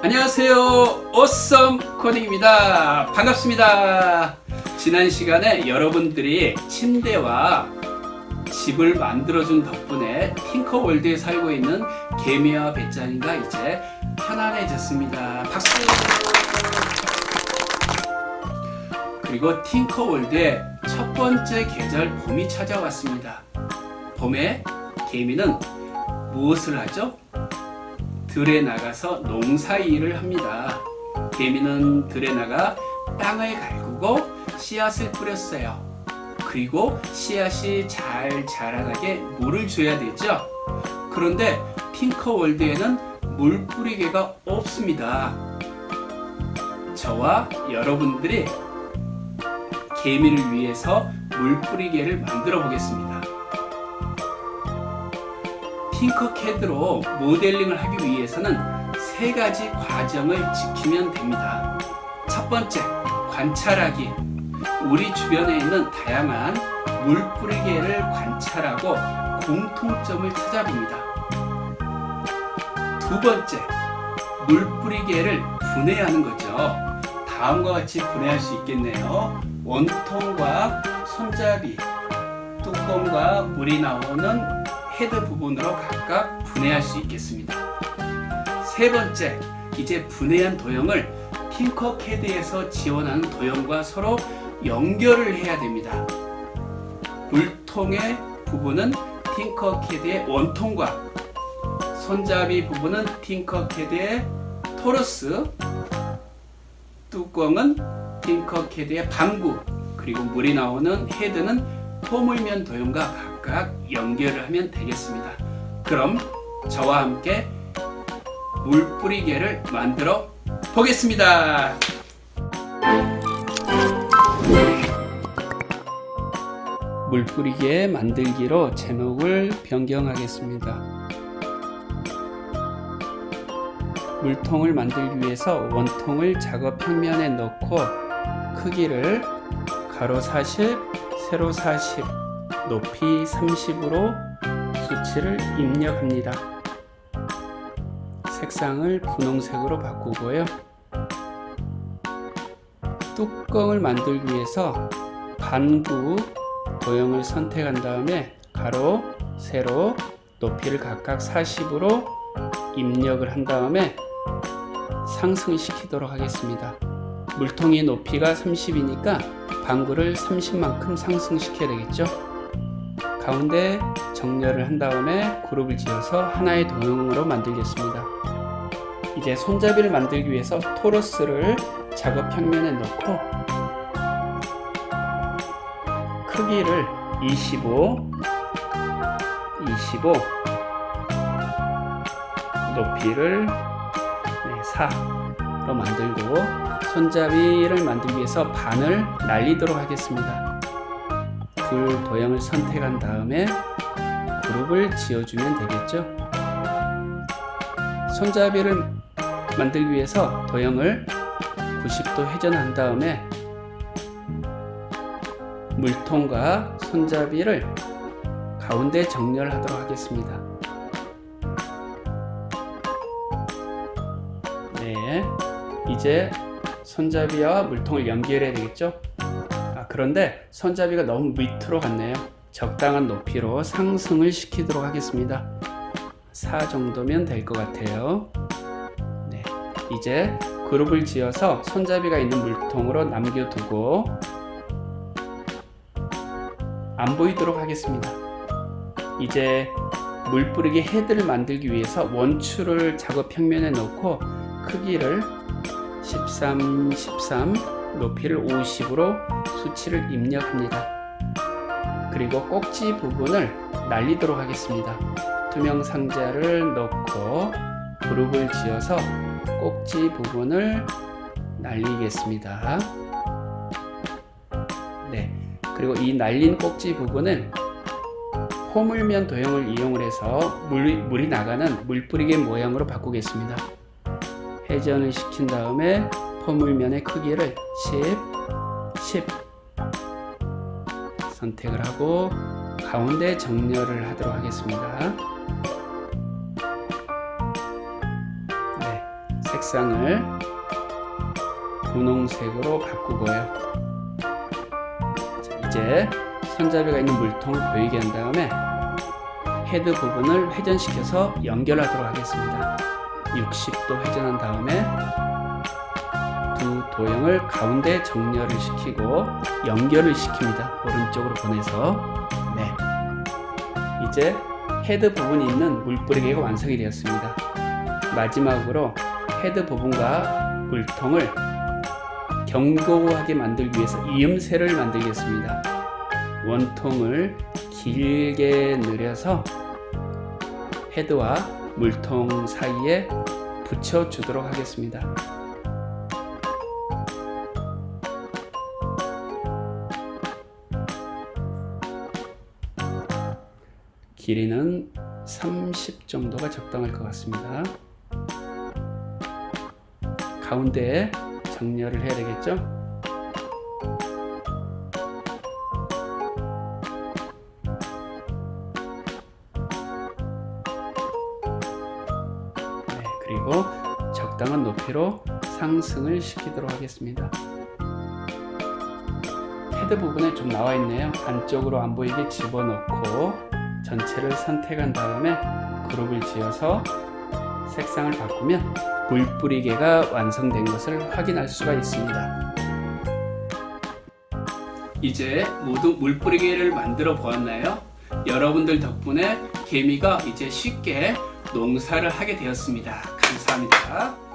안녕하세요. 오썸 코딩입니다. 반갑습니다. 지난 시간에 여러분들이 침대와 집을 만들어준 덕분에 팅커월드에 살고 있는 개미와 배짱이가 이제 편안해졌습니다. 박수! 그리고 팅커월드의 첫 번째 계절 봄이 찾아왔습니다. 봄에 개미는 무엇을 하죠? 들에 나가서 농사 일을 합니다. 개미는 들에 나가 땅을 갈구고 씨앗을 뿌렸어요. 그리고 씨앗이 잘 자라나게 물을 줘야 되죠. 그런데 핑커월드에는 물 뿌리개가 없습니다. 저와 여러분들이 개미를 위해서 물 뿌리개를 만들어 보겠습니다. 팅커캐드로 모델링을 하기 위해서는 세 가지 과정을 지키면 됩니다. 첫 번째, 관찰하기. 우리 주변에 있는 다양한 물뿌리개를 관찰하고 공통점을 찾아봅니다. 두 번째, 물뿌리개를 분해하는 거죠. 다음과 같이 분해할 수 있겠네요. 원통과 손잡이, 뚜껑과 물이 나오는 헤드 부분으로 각각 분해할 수 있겠습니다. 세 번째, 이제 분해한 도형을 팅커캐드에서 지원하는 도형과 서로 연결을 해야 됩니다. 물통의 부분은 팅커캐드의 원통과 손잡이 부분은 팅커캐드의 토러스, 뚜껑은 팅커캐드의 방구, 그리고 물이 나오는 헤드는 포물면 도형과 각각 연결을 하면 되겠습니다. 그럼 저와 함께 물 뿌리개를 만들어 보겠습니다. 물 뿌리개 만들기로 제목을 변경하겠습니다. 물통을 만들기 위해서 원통을 작업 평면에 넣고 크기를 가로 40, 세로 40, 높이 30으로 수치를 입력합니다. 색상을 분홍색으로 바꾸고요. 뚜껑을 만들기 위해서 반구 도형을 선택한 다음에 가로, 세로, 높이를 각각 40으로 입력을 한 다음에 상승시키도록 하겠습니다. 물통의 높이가 30이니까 방구를 30만큼 상승시켜야 되겠죠. 가운데 정렬을 한 다음에 그룹을 지어서 하나의 도형으로 만들겠습니다. 이제 손잡이를 만들기 위해서 토러스를 작업 평면에 넣고 크기를 25, 25, 높이를 4로 만들고 손잡이를 만들기 위해서 반을 날리도록 하겠습니다. 둘 도형을 선택한 다음에 그룹을 지어주면 되겠죠. 손잡이를 만들기 위해서 도형을 90도 회전한 다음에 물통과 손잡이를 가운데 정렬하도록 하겠습니다. 네, 이제 손잡이와 물통을 연결해야 되겠죠? 아, 그런데 손잡이가 너무 밑으로 갔네요. 적당한 높이로 상승을 시키도록 하겠습니다. 4 정도면 될 것 같아요. 네, 이제 그룹을 지어서 손잡이가 있는 물통으로 남겨두고 안 보이도록 하겠습니다. 이제 물 뿌리기 헤드를 만들기 위해서 원추를 작업 평면에 놓고 크기를 13, 13, 높이를 50으로 수치를 입력합니다. 그리고 꼭지 부분을 날리도록 하겠습니다. 투명 상자를 넣고 그룹을 지어서 꼭지 부분을 날리겠습니다. 네. 그리고 이 날린 꼭지 부분을 포물면 도형을 이용을 해서 물이, 물이 나가는 물뿌리개 모양으로 바꾸겠습니다. 회전을 시킨 다음에 포물면의 크기를 10, 10 선택을 하고 가운데 정렬을 하도록 하겠습니다. 네, 색상을 분홍색으로 바꾸고요. 자, 이제 손잡이가 있는 물통을 보이게 한 다음에 헤드 부분을 회전시켜서 연결하도록 하겠습니다. 60도 회전한 다음에 두 도형을 가운데 정렬을 시키고 연결을 시킵니다. 오른쪽으로 보내서 네. 이제 헤드 부분이 있는 물뿌리개가 완성이 되었습니다. 마지막으로 헤드 부분과 물통을 견고하게 만들기 위해서 이음새를 만들겠습니다. 원통을 길게 늘려서 헤드와 물통 사이에 붙여주도록 하겠습니다. 길이는 30 정도가 적당할 것 같습니다. 가운데에 정렬을 해야 되겠죠? 네, 그리고 적당한 높이로 상승을 시키도록 하겠습니다. 헤드 부분에 좀 나와 있네요. 안쪽으로 안 보이게 집어넣고 전체를 선택한 다음에 그룹을 지어서 색상을 바꾸면 물 뿌리개가 완성된 것을 확인할 수가 있습니다. 이제 모두 물 뿌리개를 만들어 보았나요? 여러분들 덕분에 개미가 이제 쉽게 농사를 하게 되었습니다. 감사합니다.